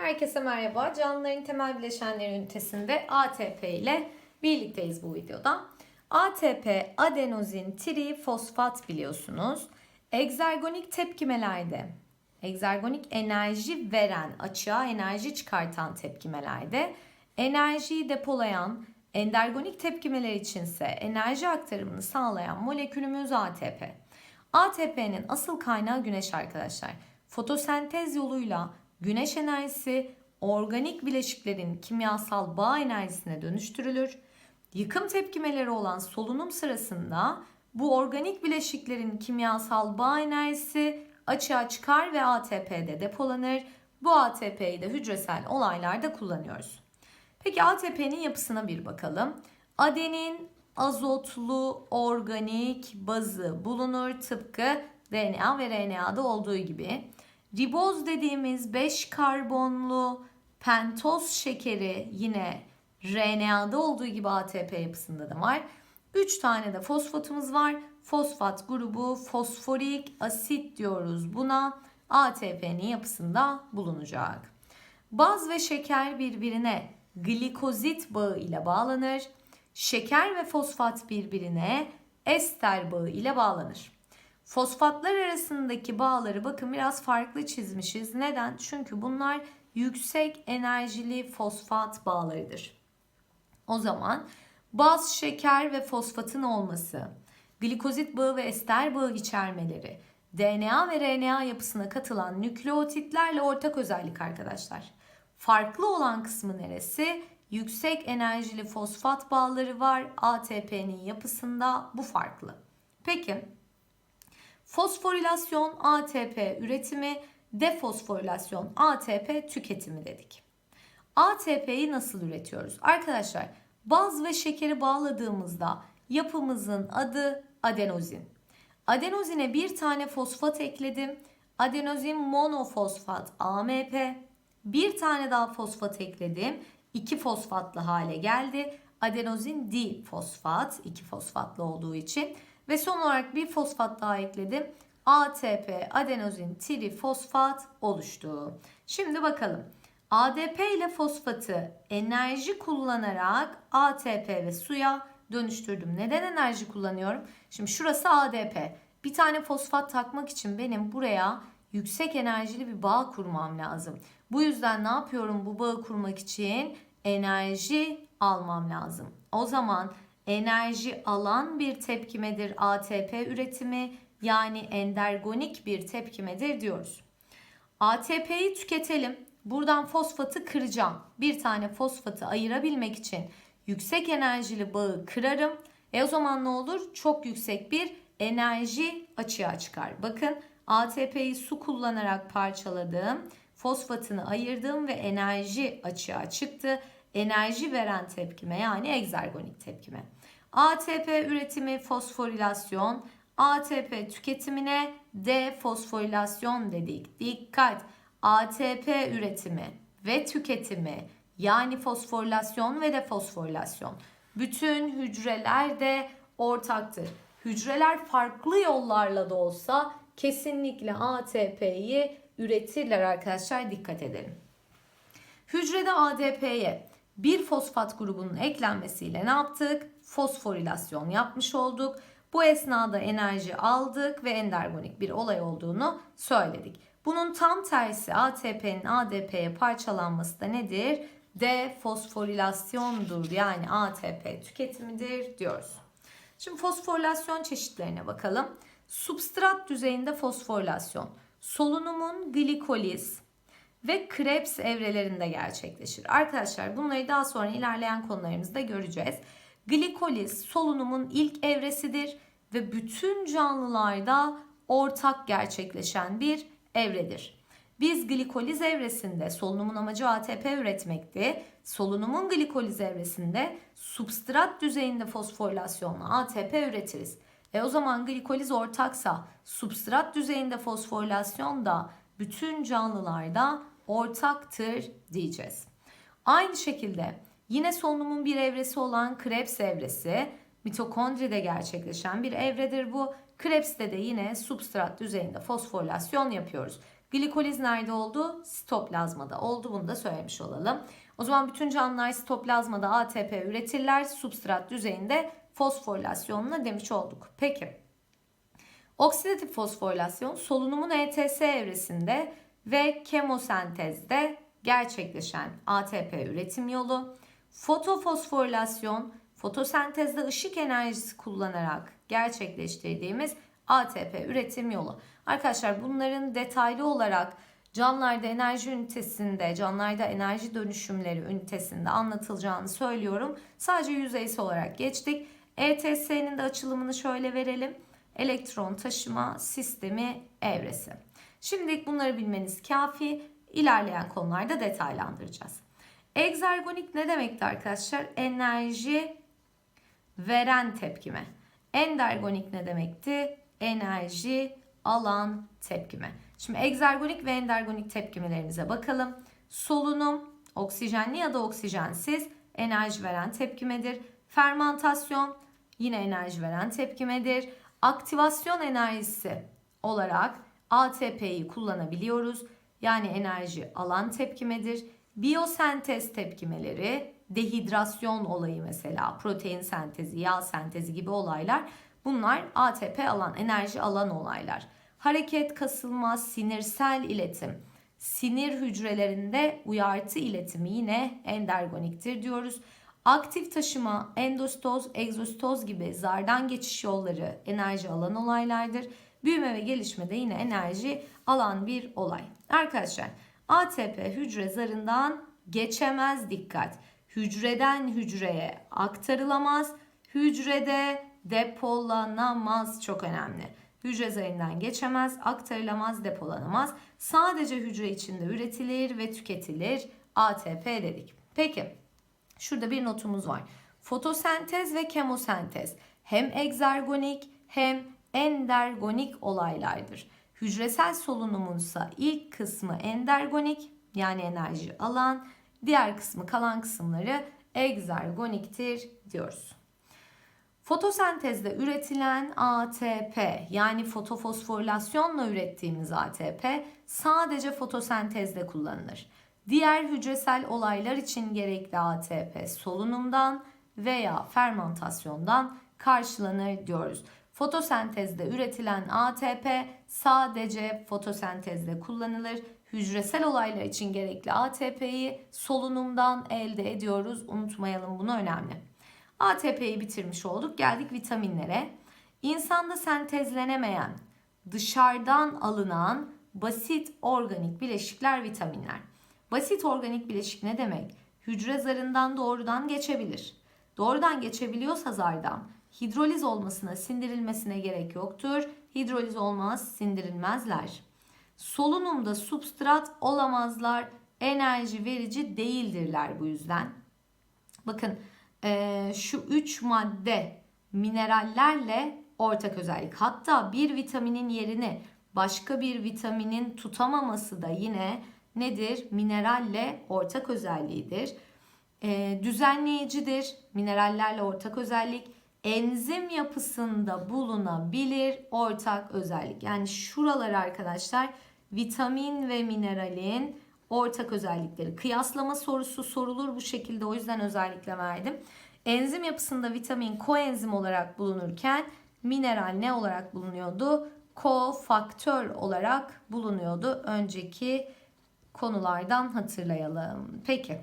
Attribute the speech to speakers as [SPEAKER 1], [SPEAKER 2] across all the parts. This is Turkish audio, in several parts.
[SPEAKER 1] Herkese merhaba. Canlıların temel bileşenleri ünitesinde ATP ile birlikteyiz bu videoda. ATP adenozin trifosfat biliyorsunuz. Egzergonik tepkimelerde, egzergonik enerji veren, açığa enerji çıkartan tepkimelerde enerjiyi depolayan, endergonik tepkimeler içinse enerji aktarımını sağlayan molekülümüz ATP. ATP'nin asıl kaynağı güneş arkadaşlar. Fotosentez yoluyla güneş enerjisi organik bileşiklerin kimyasal bağ enerjisine dönüştürülür. Yıkım tepkimeleri olan solunum sırasında bu organik bileşiklerin kimyasal bağ enerjisi açığa çıkar ve ATP'de depolanır. Bu ATP'yi de hücresel olaylarda kullanıyoruz. Peki ATP'nin yapısına bir bakalım. Adenin azotlu organik bazı bulunur tıpkı DNA ve RNA'da olduğu gibi. Riboz dediğimiz 5 karbonlu pentoz şekeri yine RNA'da olduğu gibi ATP yapısında da var. 3 tane de fosfatımız var. Fosfat grubu fosforik asit diyoruz buna. ATP'nin yapısında bulunacak. Baz ve şeker birbirine glikozit bağı ile bağlanır. Şeker ve fosfat birbirine ester bağı ile bağlanır. Fosfatlar arasındaki bağları bakın biraz farklı çizmişiz. Neden? Çünkü bunlar yüksek enerjili fosfat bağlarıdır. O zaman baz, şeker ve fosfatın olması, glikozit bağı ve ester bağı içermeleri, DNA ve RNA yapısına katılan nükleotitlerle ortak özellik arkadaşlar. Farklı olan kısmı neresi? Yüksek enerjili fosfat bağları var. ATP'nin yapısında bu farklı. Peki fosforilasyon ATP üretimi, defosforilasyon ATP tüketimi dedik. ATP'yi nasıl üretiyoruz? Arkadaşlar baz ve şekeri bağladığımızda yapımızın adı adenozin. Adenozine bir tane fosfat ekledim. Adenozin monofosfat AMP. Bir tane daha fosfat ekledim. İki fosfatlı hale geldi. Adenozin difosfat, iki fosfatlı olduğu için. Ve son olarak bir fosfat daha ekledim. ATP adenozin trifosfat oluştu. Şimdi bakalım. ADP ile fosfatı enerji kullanarak ATP ve suya dönüştürdüm. Neden enerji kullanıyorum? Şimdi şurası ADP. Bir tane fosfat takmak için benim buraya yüksek enerjili bir bağ kurmam lazım. Bu yüzden ne yapıyorum bu bağı kurmak için? Enerji almam lazım. O zaman enerji alan bir tepkimedir ATP üretimi yani endergonik bir tepkimedir diyoruz. ATP'yi tüketelim. Buradan fosfatı kıracağım. Bir tane fosfatı ayırabilmek için yüksek enerjili bağı kırarım. E o zaman ne olur? Çok yüksek bir enerji açığa çıkar. Bakın ATP'yi su kullanarak parçaladım. Fosfatını ayırdım ve enerji açığa çıktı. Enerji veren tepkime yani egzergonik tepkime. ATP üretimi fosforilasyon, ATP tüketimine defosforilasyon dedik. Dikkat! ATP üretimi ve tüketimi yani fosforilasyon ve defosforilasyon bütün hücrelerde ortaktır. Hücreler farklı yollarla da olsa kesinlikle ATP'yi üretirler arkadaşlar dikkat edelim. Hücrede ADP'ye bir fosfat grubunun eklenmesiyle ne yaptık? Fosforilasyon yapmış olduk. Bu esnada enerji aldık ve endergonik bir olay olduğunu söyledik. Bunun tam tersi ATP'nin ADP'ye parçalanması da nedir? Defosforilasyondur yani ATP tüketimidir diyoruz. Şimdi fosforilasyon çeşitlerine bakalım. Substrat düzeyinde fosforilasyon, solunumun glikoliz ve Krebs evrelerinde gerçekleşir. Arkadaşlar bunları daha sonra ilerleyen konularımızda göreceğiz. Glikoliz solunumun ilk evresidir ve bütün canlılarda ortak gerçekleşen bir evredir. Biz glikoliz evresinde solunumun amacı ATP üretmekti. Solunumun glikoliz evresinde substrat düzeyinde fosforilasyonla ATP üretiriz. E o zaman glikoliz ortaksa substrat düzeyinde fosforilasyon da bütün canlılarda ortaktır diyeceğiz. Aynı şekilde yine solunumun bir evresi olan Krebs evresi mitokondride gerçekleşen bir evredir bu. Krebs'te de yine substrat düzeyinde fosforilasyon yapıyoruz. Glikoliz nerede oldu? Sitoplazmada oldu. Bunu da söylemiş olalım. O zaman bütün canlılar sitoplazmada ATP üretirler. Substrat düzeyinde fosforilasyonla demiş olduk. Peki. Oksidatif fosforilasyon solunumun ETS evresinde ve kemosentezde gerçekleşen ATP üretim yolu. Fotofosforilasyon fotosentezde ışık enerjisi kullanarak gerçekleştirdiğimiz ATP üretim yolu. Arkadaşlar bunların detaylı olarak canlılarda enerji ünitesinde, canlılarda enerji dönüşümleri ünitesinde anlatılacağını söylüyorum. Sadece yüzeysel olarak geçtik. ETS'nin de açılımını şöyle verelim. Elektron taşıma sistemi evresi. Şimdilik bunları bilmeniz kafi. İlerleyen konularda detaylandıracağız. Egzergonik ne demekti arkadaşlar? Enerji veren tepkime. Endergonik ne demekti? Enerji alan tepkime. Şimdi egzergonik ve endergonik tepkimelerimize bakalım. Solunum oksijenli ya da oksijensiz enerji veren tepkimedir. Fermantasyon yine enerji veren tepkimedir. Aktivasyon enerjisi olarak ATP'yi kullanabiliyoruz. Yani enerji alan tepkimedir. Biyosentez tepkimeleri, dehidrasyon olayı mesela, protein sentezi, yağ sentezi gibi olaylar bunlar ATP alan, enerji alan olaylar. Hareket, kasılma, sinirsel iletim, sinir hücrelerinde uyartı iletimi yine endergoniktir diyoruz. Aktif taşıma, endostoz, egzostoz gibi zardan geçiş yolları enerji alan olaylardır. Büyüme ve gelişme de yine enerji alan bir olay. Arkadaşlar ATP hücre zarından geçemez dikkat. Hücreden hücreye aktarılamaz. Hücrede depolanamaz çok önemli. Hücre zarından geçemez, aktarılamaz, depolanamaz. Sadece hücre içinde üretilir ve tüketilir. ATP dedik. Peki şurada bir notumuz var. Fotosentez ve kemosentez hem egzergonik hem endergonik olaylardır. Hücresel solunumunsa ilk kısmı endergonik yani enerji alan, diğer kısmı kalan kısımları egzergoniktir diyoruz. Fotosentezde üretilen ATP yani fotofosforilasyonla ürettiğimiz ATP sadece fotosentezde kullanılır. Diğer hücresel olaylar için gerekli ATP solunumdan veya fermentasyondan karşılanır diyoruz. Fotosentezde üretilen ATP sadece fotosentezde kullanılır. Hücresel olaylar için gerekli ATP'yi solunumdan elde ediyoruz. Unutmayalım bunu önemli. ATP'yi bitirmiş olduk. Geldik vitaminlere. İnsanda sentezlenemeyen, dışarıdan alınan basit organik bileşikler vitaminler. Basit organik bileşik ne demek? Hücre zarından doğrudan geçebilir. Doğrudan geçebiliyorsa zardan hidroliz olmasına, sindirilmesine gerek yoktur. Hidroliz olmaz, sindirilmezler. Solunumda substrat olamazlar, enerji verici değildirler bu yüzden. Bakın e, şu üç madde minerallerle ortak özellik. Hatta bir vitaminin yerini başka bir vitaminin tutamaması da yine nedir? Mineralle ortak özelliğidir. E, düzenleyicidir. Minerallerle ortak özellik enzim yapısında bulunabilir ortak özellik. Yani şuralar arkadaşlar vitamin ve mineralin ortak özellikleri. Kıyaslama sorusu sorulur bu şekilde o yüzden özellikle verdim. Enzim yapısında vitamin koenzim olarak bulunurken mineral ne olarak bulunuyordu? Kofaktör olarak bulunuyordu. Önceki konulardan hatırlayalım. Peki.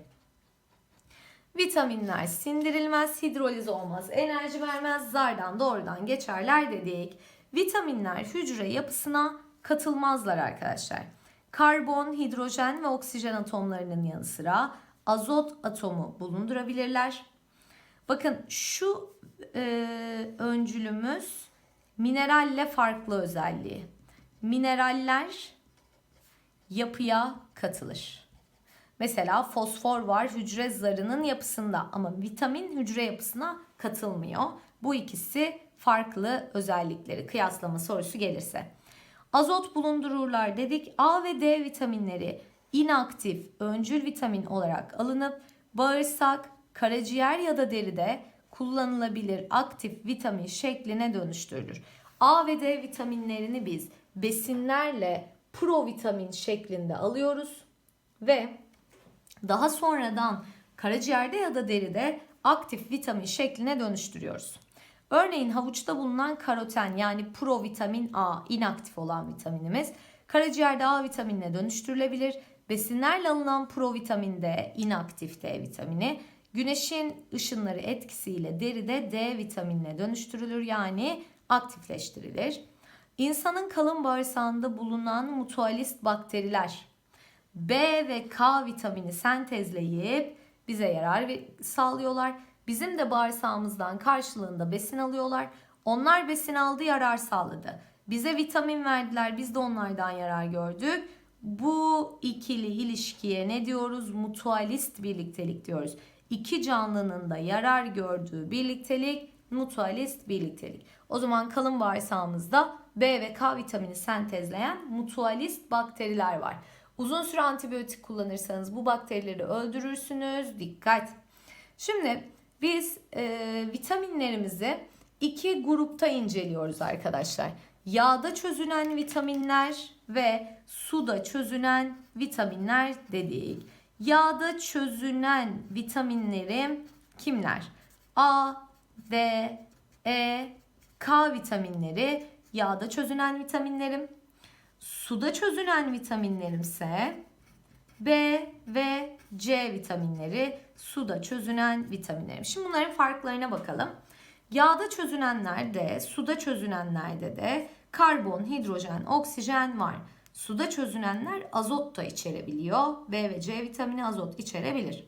[SPEAKER 1] Vitaminler sindirilmez, hidroliz olmaz, enerji vermez, zardan doğrudan geçerler dedik. Vitaminler hücre yapısına katılmazlar arkadaşlar. Karbon, hidrojen ve oksijen atomlarının yanı sıra azot atomu bulundurabilirler. Bakın şu e, öncülümüz mineralle farklı özelliği. Mineraller yapıya katılır. Mesela fosfor var hücre zarının yapısında ama vitamin hücre yapısına katılmıyor. Bu ikisi farklı özellikleri kıyaslama sorusu gelirse. Azot bulundururlar dedik. A ve D vitaminleri inaktif öncül vitamin olarak alınıp bağırsak, karaciğer ya da deride kullanılabilir aktif vitamin şekline dönüştürülür. A ve D vitaminlerini biz besinlerle provitamin şeklinde alıyoruz ve daha sonradan karaciğerde ya da deride aktif vitamin şekline dönüştürüyoruz. Örneğin havuçta bulunan karoten yani provitamin A inaktif olan vitaminimiz karaciğerde A vitaminine dönüştürülebilir. Besinlerle alınan provitamin D inaktif D vitamini güneşin ışınları etkisiyle deride D vitaminine dönüştürülür yani aktifleştirilir. İnsanın kalın bağırsağında bulunan mutualist bakteriler B ve K vitamini sentezleyip bize yarar sağlıyorlar. Bizim de bağırsağımızdan karşılığında besin alıyorlar. Onlar besin aldı, yarar sağladı. Bize vitamin verdiler, biz de onlardan yarar gördük. Bu ikili ilişkiye ne diyoruz? Mutualist birliktelik diyoruz. İki canlının da yarar gördüğü birliktelik, mutualist birliktelik. O zaman kalın bağırsağımızda B ve K vitamini sentezleyen mutualist bakteriler var. Uzun süre antibiyotik kullanırsanız bu bakterileri öldürürsünüz. Dikkat. Şimdi biz e, vitaminlerimizi iki grupta inceliyoruz arkadaşlar. Yağda çözünen vitaminler ve suda çözünen vitaminler dedik. Yağda çözünen vitaminlerim kimler? A, D, E, K vitaminleri yağda çözünen vitaminlerim. Suda çözünen vitaminlerimse B ve C vitaminleri suda çözünen vitaminlerim. Şimdi bunların farklarına bakalım. Yağda çözünenlerde, suda çözünenlerde de karbon, hidrojen, oksijen var. Suda çözünenler azot da içerebiliyor. B ve C vitamini azot içerebilir.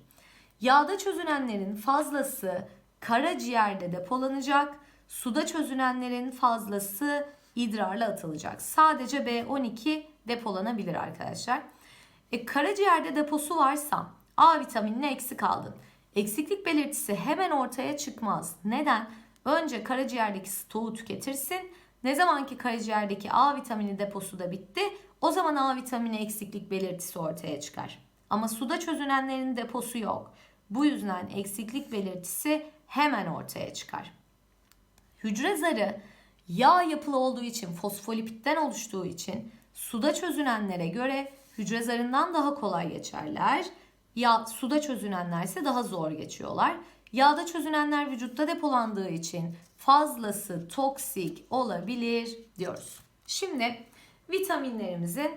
[SPEAKER 1] Yağda çözünenlerin fazlası karaciğerde depolanacak. Suda çözünenlerin fazlası idrarla atılacak. Sadece B12 depolanabilir arkadaşlar. E, karaciğerde deposu varsa A vitaminine eksik aldın. Eksiklik belirtisi hemen ortaya çıkmaz. Neden? Önce karaciğerdeki stoğu tüketirsin. Ne zaman ki karaciğerdeki A vitamini deposu da bitti, o zaman A vitamini eksiklik belirtisi ortaya çıkar. Ama suda çözünenlerin deposu yok. Bu yüzden eksiklik belirtisi hemen ortaya çıkar. Hücre zarı yağ yapılı olduğu için, fosfolipitten oluştuğu için suda çözünenlere göre hücre zarından daha kolay geçerler. Ya suda çözünenler ise daha zor geçiyorlar. Yağda çözünenler vücutta depolandığı için fazlası toksik olabilir diyoruz. Şimdi vitaminlerimizin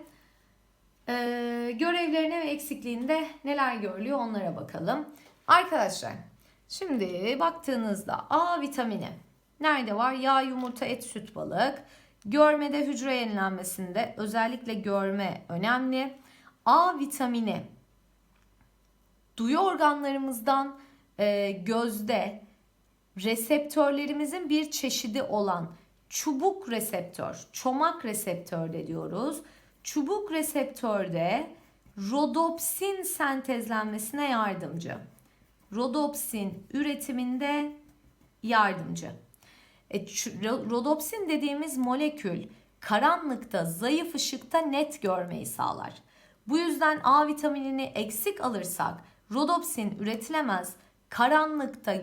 [SPEAKER 1] e, görevlerine ve eksikliğinde neler görülüyor onlara bakalım. Arkadaşlar şimdi baktığınızda A vitamini nerede var? Yağ, yumurta, et, süt, balık. Görmede hücre yenilenmesinde özellikle görme önemli. A vitamini duyu organlarımızdan e, gözde reseptörlerimizin bir çeşidi olan çubuk reseptör, çomak reseptör de diyoruz. Çubuk reseptörde rodopsin sentezlenmesine yardımcı. Rodopsin üretiminde yardımcı. E, rodopsin dediğimiz molekül karanlıkta, zayıf ışıkta net görmeyi sağlar. Bu yüzden A vitaminini eksik alırsak rodopsin üretilemez. Karanlıkta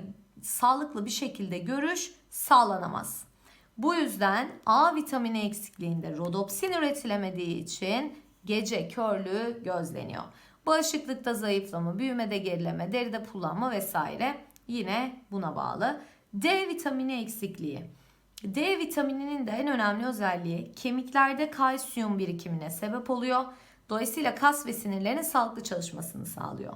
[SPEAKER 1] sağlıklı bir şekilde görüş sağlanamaz. Bu yüzden A vitamini eksikliğinde rodopsin üretilemediği için gece körlüğü gözleniyor. Bağışıklıkta zayıflama, büyümede gerileme, deride pullanma vesaire yine buna bağlı. D vitamini eksikliği. D vitamininin de en önemli özelliği kemiklerde kalsiyum birikimine sebep oluyor. Dolayısıyla kas ve sinirlerin sağlıklı çalışmasını sağlıyor.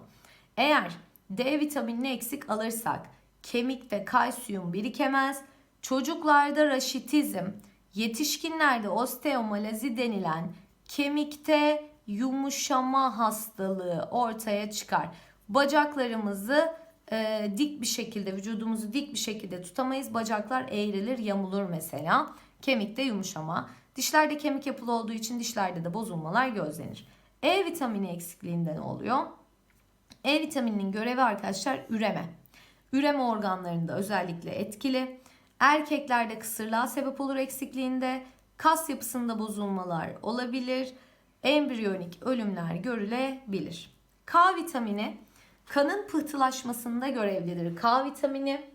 [SPEAKER 1] Eğer D vitaminini eksik alırsak kemikte kalsiyum birikemez. Çocuklarda raşitizm, yetişkinlerde osteomalazi denilen kemikte yumuşama hastalığı ortaya çıkar. Bacaklarımızı e, dik bir şekilde, vücudumuzu dik bir şekilde tutamayız. Bacaklar eğrilir, yamulur mesela. Kemikte yumuşama. Dişlerde kemik yapılı olduğu için dişlerde de bozulmalar gözlenir. E vitamini eksikliğinde ne oluyor? E vitamininin görevi arkadaşlar üreme. Üreme organlarında özellikle etkili. Erkeklerde kısırlığa sebep olur eksikliğinde. Kas yapısında bozulmalar olabilir. Embriyonik ölümler görülebilir. K vitamini kanın pıhtılaşmasında görevlidir. K vitamini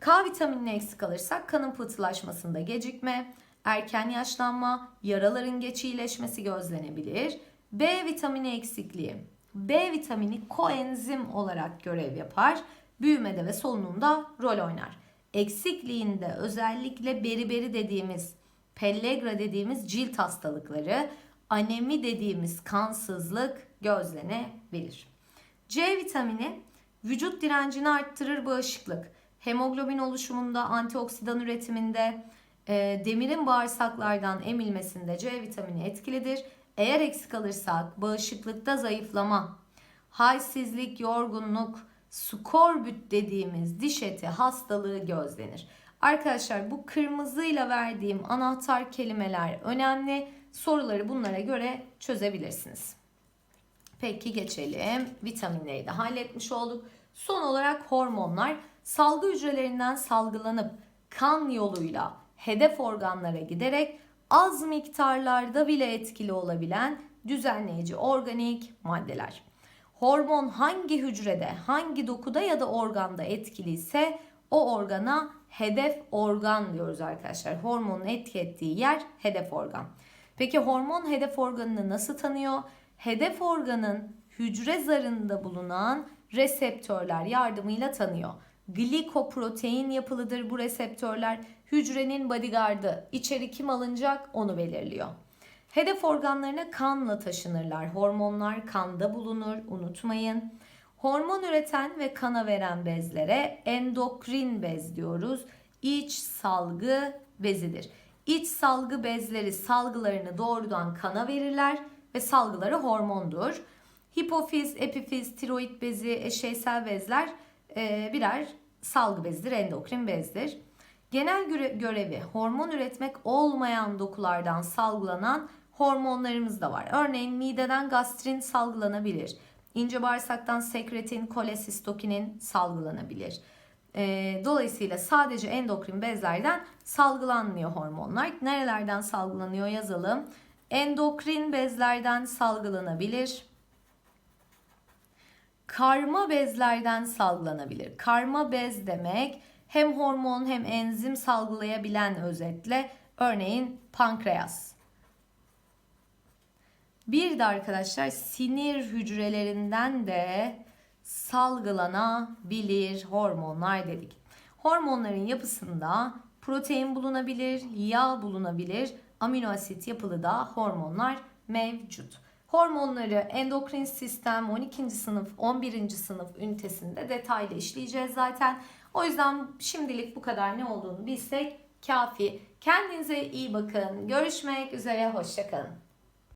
[SPEAKER 1] K vitaminini eksik alırsak kanın pıhtılaşmasında gecikme, erken yaşlanma, yaraların geç iyileşmesi gözlenebilir. B vitamini eksikliği. B vitamini koenzim olarak görev yapar. Büyümede ve solunumda rol oynar. Eksikliğinde özellikle beriberi dediğimiz, pellegra dediğimiz cilt hastalıkları, anemi dediğimiz kansızlık gözlenebilir. C vitamini vücut direncini arttırır bağışıklık. Hemoglobin oluşumunda, antioksidan üretiminde, e, demirin bağırsaklardan emilmesinde C vitamini etkilidir. Eğer eksik kalırsak bağışıklıkta zayıflama, halsizlik, yorgunluk, skorbut dediğimiz diş eti hastalığı gözlenir. Arkadaşlar bu kırmızıyla verdiğim anahtar kelimeler önemli. Soruları bunlara göre çözebilirsiniz. Peki geçelim. Vitaminleri de halletmiş olduk. Son olarak hormonlar salgı hücrelerinden salgılanıp kan yoluyla hedef organlara giderek az miktarlarda bile etkili olabilen düzenleyici organik maddeler. Hormon hangi hücrede, hangi dokuda ya da organda etkiliyse o organa hedef organ diyoruz arkadaşlar. Hormonun etki ettiği yer hedef organ. Peki hormon hedef organını nasıl tanıyor? Hedef organın hücre zarında bulunan reseptörler yardımıyla tanıyor. Glikoprotein yapılıdır bu reseptörler. Hücrenin bodyguardı. İçeri kim alınacak onu belirliyor. Hedef organlarına kanla taşınırlar. Hormonlar kanda bulunur unutmayın. Hormon üreten ve kana veren bezlere endokrin bez diyoruz. İç salgı bezidir. İç salgı bezleri salgılarını doğrudan kana verirler ve salgıları hormondur. Hipofiz, epifiz, tiroid bezi, eşeysel bezler e, birer salgı bezidir, endokrin bezdir. Genel görevi hormon üretmek olmayan dokulardan salgılanan hormonlarımız da var. Örneğin mideden gastrin salgılanabilir. İnce bağırsaktan sekretin, kolesistokinin salgılanabilir. E, dolayısıyla sadece endokrin bezlerden salgılanmıyor hormonlar. Nerelerden salgılanıyor yazalım. Endokrin bezlerden salgılanabilir. Karma bezlerden salgılanabilir. Karma bez demek hem hormon hem enzim salgılayabilen özetle örneğin pankreas. Bir de arkadaşlar sinir hücrelerinden de salgılanabilir hormonlar dedik. Hormonların yapısında protein bulunabilir, yağ bulunabilir, amino asit yapılı da hormonlar mevcut. Hormonları endokrin sistem 12. sınıf 11. sınıf ünitesinde detaylı işleyeceğiz zaten. O yüzden şimdilik bu kadar ne olduğunu bilsek kafi. Kendinize iyi bakın. Görüşmek üzere. Hoşçakalın.